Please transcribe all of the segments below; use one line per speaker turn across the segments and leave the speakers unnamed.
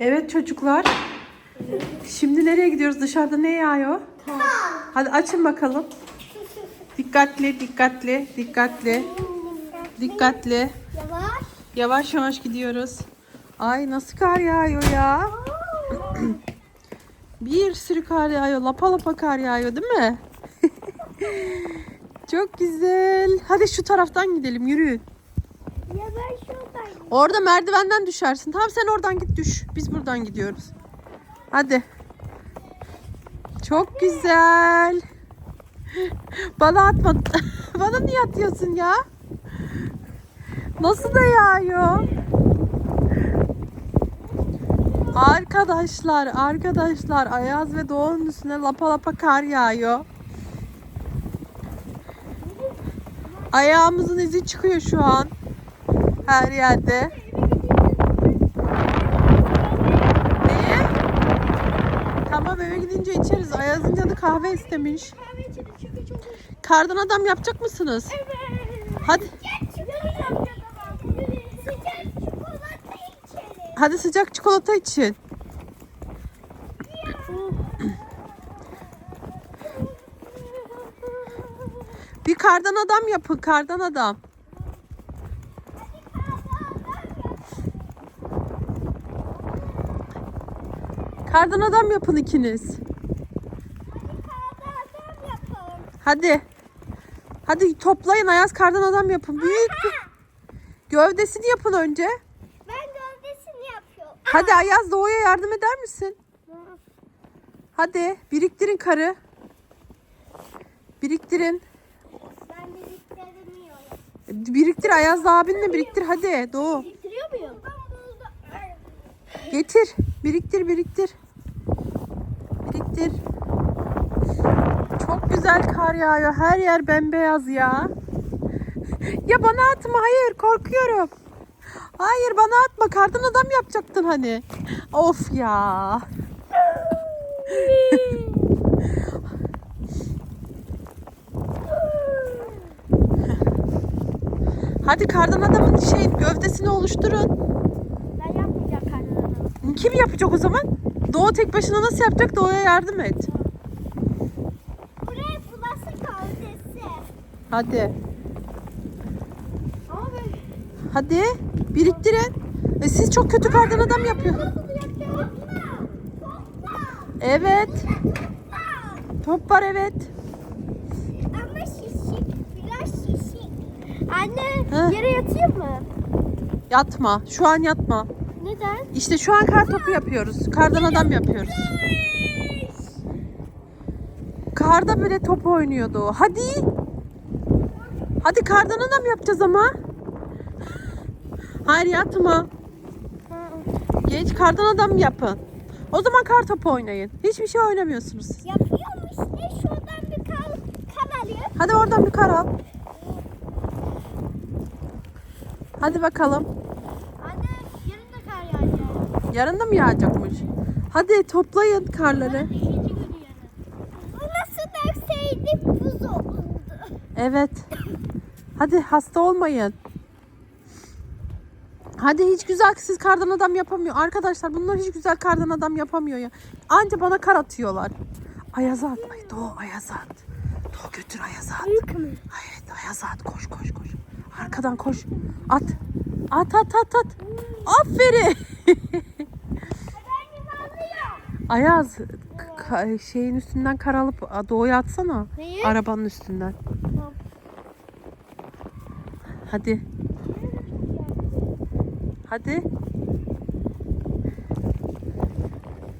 Evet çocuklar. Şimdi nereye gidiyoruz? Dışarıda ne yağıyor? Hadi açın bakalım. Dikkatli, dikkatli, dikkatli, dikkatli.
Yavaş.
Yavaş yavaş gidiyoruz. Ay nasıl kar yağıyor ya? Bir sürü kar yağıyor. Lapa lapa kar yağıyor değil mi? Çok güzel. Hadi şu taraftan gidelim yürüyün. Orada merdivenden düşersin. Tamam sen oradan git düş. Biz buradan gidiyoruz. Hadi. Çok güzel. Bana atma. Bana niye atıyorsun ya? Nasıl da yağıyor? Arkadaşlar, arkadaşlar Ayaz ve Doğu'nun üstüne lapa lapa kar yağıyor. Ayağımızın izi çıkıyor şu an. Her yerde. Neye? Tamam eve gidince içeriz. Ayaz'ın canı kahve istemiş.
Kahve içelim çünkü.
Kardan adam yapacak mısınız? Hadi.
Çikolata içelim.
Hadi sıcak çikolata için. Bir kardan adam yapın. Kardan adam. Kardan adam yapın ikiniz.
Yapalım.
Hadi. Hadi toplayın Ayaz kardan adam yapın. Büyük bir... Gövdesini yapın önce.
Ben gövdesini yapıyorum.
Hadi Ayaz Doğu'ya yardım eder misin? Hadi biriktirin karı. Biriktirin.
Ben biriktiremiyorum.
Biriktir Ayaz abinle biriktir hadi Doğu.
Biriktiriyor muyum?
Getir. Biriktir biriktir. Biriktir. Çok güzel kar yağıyor. Her yer bembeyaz ya. Ya bana atma. Hayır korkuyorum. Hayır bana atma. Kardan adam yapacaktın hani. Of ya. Hadi kardan adamın şey gövdesini oluşturun.
Ben yapmayacağım karnını.
Kim yapacak o zaman? Doğu tek başına nasıl yapacak? Doğu'ya yardım et.
Buraya burası gövdesi.
Hadi.
Ben
Hadi. Biriktirin. E, siz çok kötü kardan adam yapıyor. Evet. Top var evet.
Ama şişik. Biraz şişik. Anne
Heh.
yere yatayım mı?
Yatma. Şu an yatma.
Neden?
İşte şu an kar topu yapıyoruz. Kardan adam yapıyoruz. Karda böyle top oynuyordu. o. Hadi. Hadi kardan adam yapacağız ama. Hayır yatma. Geç kardan adam yapın. O zaman kar topu oynayın. Hiçbir şey oynamıyorsunuz.
Yapıyorum işte. Şuradan bir kal kal alayım.
Hadi oradan bir kar al. Hadi bakalım.
Anne yarın da kar yağacak.
Yarın da mı yağacakmış? Hadi toplayın karları.
Nasıl derseydi buz oldu.
Evet. Hadi hasta olmayın. Hadi hiç güzel siz kardan adam yapamıyor. Arkadaşlar bunlar hiç güzel kardan adam yapamıyor ya. Anca bana kar atıyorlar. Ayaz'a at. Ay Doğu Ayaz'a at. Doğu götür Ayaz'a at.
Büyük mü?
Evet Ayaz'a at. Koş koş koş. Arkadan koş. At. At at at at. Aferin. Ayaz ka- şeyin üstünden kar alıp a, Doğu'ya atsana.
Neyi?
Arabanın üstünden.
Tamam.
Hadi. Hadi.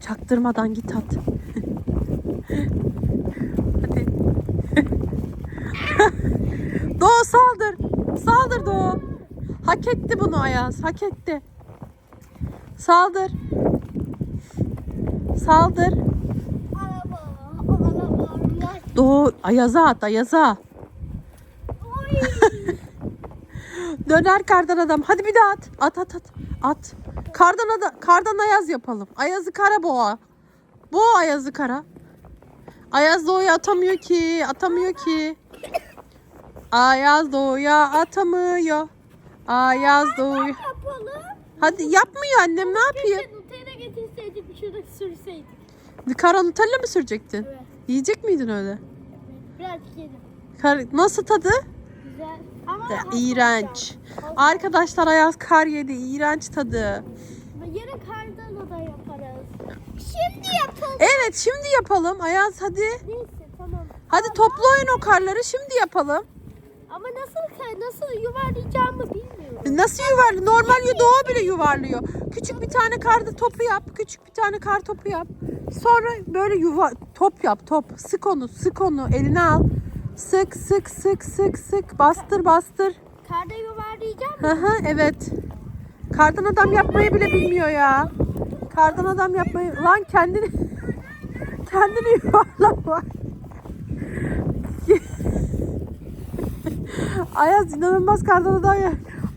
Çaktırmadan git at. Hadi. Doğu saldır. Saldır Doğu. Hak etti bunu Ayaz. Hak etti. Saldır. Saldır. Doğu Ayaz'a at Ayaz'a. Döner kardan adam. Hadi bir daha at. At at at. At. Kardan ada kardan ayaz yapalım. Ayazı kara boğa. Boğa ayazı kara. Ayaz doğuya atamıyor ki. Atamıyor ki. Ayaz doğuya atamıyor. Ayaz doğuya. Hadi yapmıyor annem ne yapayım?
Şurada sürseydik.
Kara Nutella mı sürecektin?
Evet.
Yiyecek miydin öyle?
Birazcık yedim.
Kar, nasıl tadı?
Güzel. Ama hafif
iğrenç. Arkadaşlar Ayaz kar yedi. İğrenç tadı.
Yarın kardan da yaparız. Şimdi yapalım.
Evet şimdi yapalım. Ayaz hadi.
Neyse tamam.
Hadi topla oyun o karları şimdi yapalım.
Ama nasıl nasıl yuvarlayacağımı bilmiyorum.
Nasıl yuvarlıyor? Normal yu- doğa bile yuvarlıyor. Küçük bir tane karda topu yap. Küçük bir tane kar topu yap. Sonra böyle yuva top yap top. Sık onu sık onu eline al. Sık sık sık sık sık. Bastır bastır.
Karda yuvarlayacağım.
Hı hı evet. Kardan adam yapmayı bile bilmiyor ya. Kardan adam yapmayı... Lan kendini... kendini yuvarlama. Ayaz inanılmaz kardan adam ya.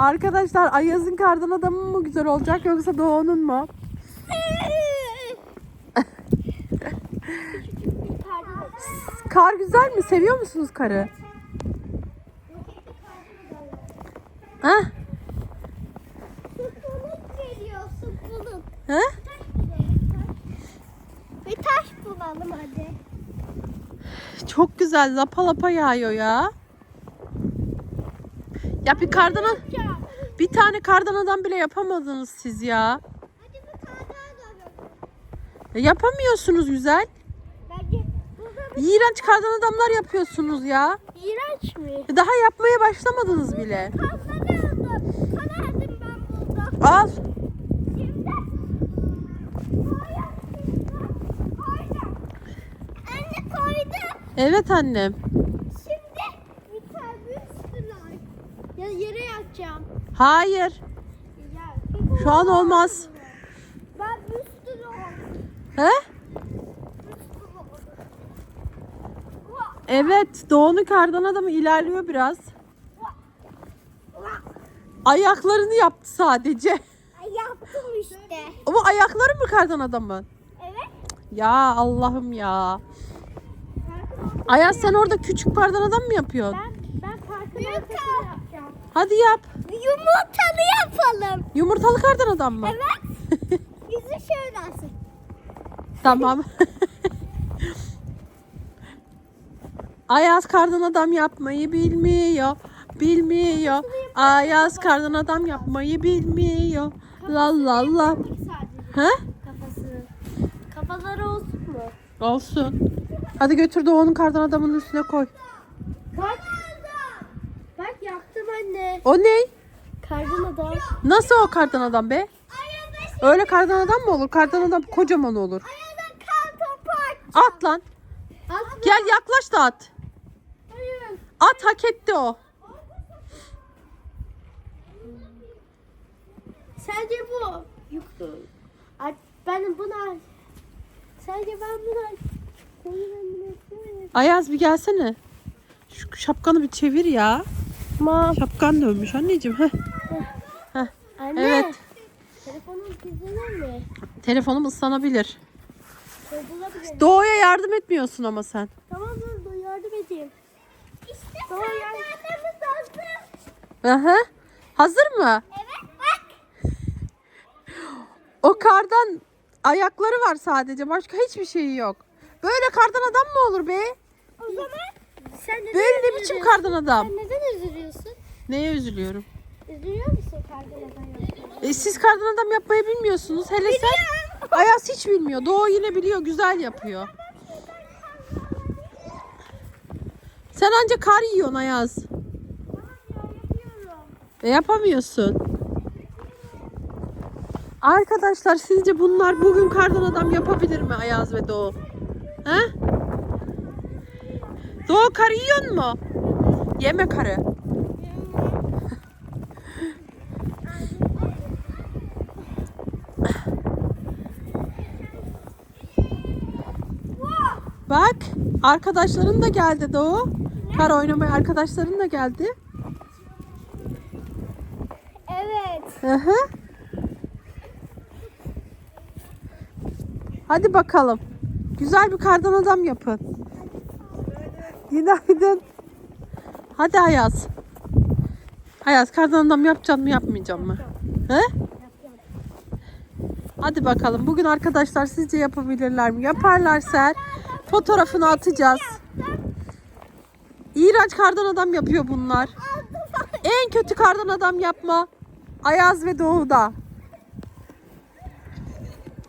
Arkadaşlar Ayaz'ın kardan adamı mı güzel olacak yoksa Doğu'nun mu? Kar güzel mi? Seviyor musunuz karı? Ha? Ha?
Bir taş bulalım hadi.
Çok güzel lapa lapa yağıyor ya. Ya bir kardan bir tane kardan adam bile yapamadınız siz ya.
Hadi bir.
Ya Yapamıyorsunuz güzel. İğrenç kardan adamlar yapıyorsunuz ya.
iğrenç mi?
Daha yapmaya başlamadınız bile.
Kana aldım ben burada.
Al.
Şimdi. Hayır. Hayır. Anne koydum.
Evet annem.
Şimdi bir tane üstüne. Ya yere yatacağım.
Hayır. Şu an olmaz.
Ben üstüne.
He? Evet. Doğu'nun kardan adamı ilerliyor biraz. Ayaklarını yaptı sadece.
Yaptım işte.
Ama ayakları mı kardan adamın?
Evet.
Ya Allah'ım ya. Ayaz sen orada küçük kardan adam mı yapıyorsun?
Ben yapacağım.
Hadi yap.
Yumurtalı yapalım.
Yumurtalı kardan adam mı?
Evet. Yüzü şöyle alsın.
Tamam. Ayaz kardan adam yapmayı bilmiyor. Bilmiyor. Ayaz kardan adam yapmayı bilmiyor. La la la.
Kafası. Kafaları olsun mu?
Olsun. Hadi götür de onun kardan adamın üstüne koy.
Bak. Anne.
O ne?
Kardan adam.
Nasıl o kardan adam be? Öyle kardan adam mı olur? Kardan adam kocaman olur.
At.
Lan.
At.
Gel yaklaş da at. At hak etti o.
Sence bu. Yoktu. Ben bunu. Sence ben bunu.
Ayaz bir gelsene. Şu şapkanı bir çevir ya.
Ma.
Şapkan dönmüş anneciğim. Heh.
Anne.
Evet.
Telefonun gizlenir mi?
Telefonum ıslanabilir.
Bozulabilir.
Doğuya yardım etmiyorsun ama sen.
Tamam dur yardım edeyim. İşte kardeşimiz hazır.
Aha. Hazır mı?
Evet bak.
O kardan ayakları var sadece. Başka hiçbir şeyi yok. Böyle kardan adam mı olur be?
O zaman sen neden
Böyle ne biçim
üzülüyorsun?
kardan adam?
Sen neden üzülüyorsun?
Neye üzülüyorum?
Üzülüyor musun kardan adam?
E, siz kardan adam yapmayı bilmiyorsunuz. Hele sen. Ayaz hiç bilmiyor. Doğu yine biliyor. Güzel yapıyor. Sen anca kar yiyorsun Ayaz. E, yapamıyorsun. Arkadaşlar sizce bunlar bugün kardan adam yapabilir mi Ayaz ve Doğu? He? Doğu kar yiyor mu? Yeme karı. Bak arkadaşların da geldi Doğu. Kar oynamaya arkadaşların da geldi.
Evet.
Hı hı. Hadi bakalım. Güzel bir kardan adam yapın. Günaydın. Hadi Ayaz. Ayaz kardan adam yapacaksın mı yapmayacaksın mı? He? Hadi bakalım. Bugün arkadaşlar sizce yapabilirler mi? Yaparlarsa fotoğrafını atacağız. İğrenç kardan adam yapıyor bunlar. En kötü kardan adam yapma. Ayaz ve Doğu'da.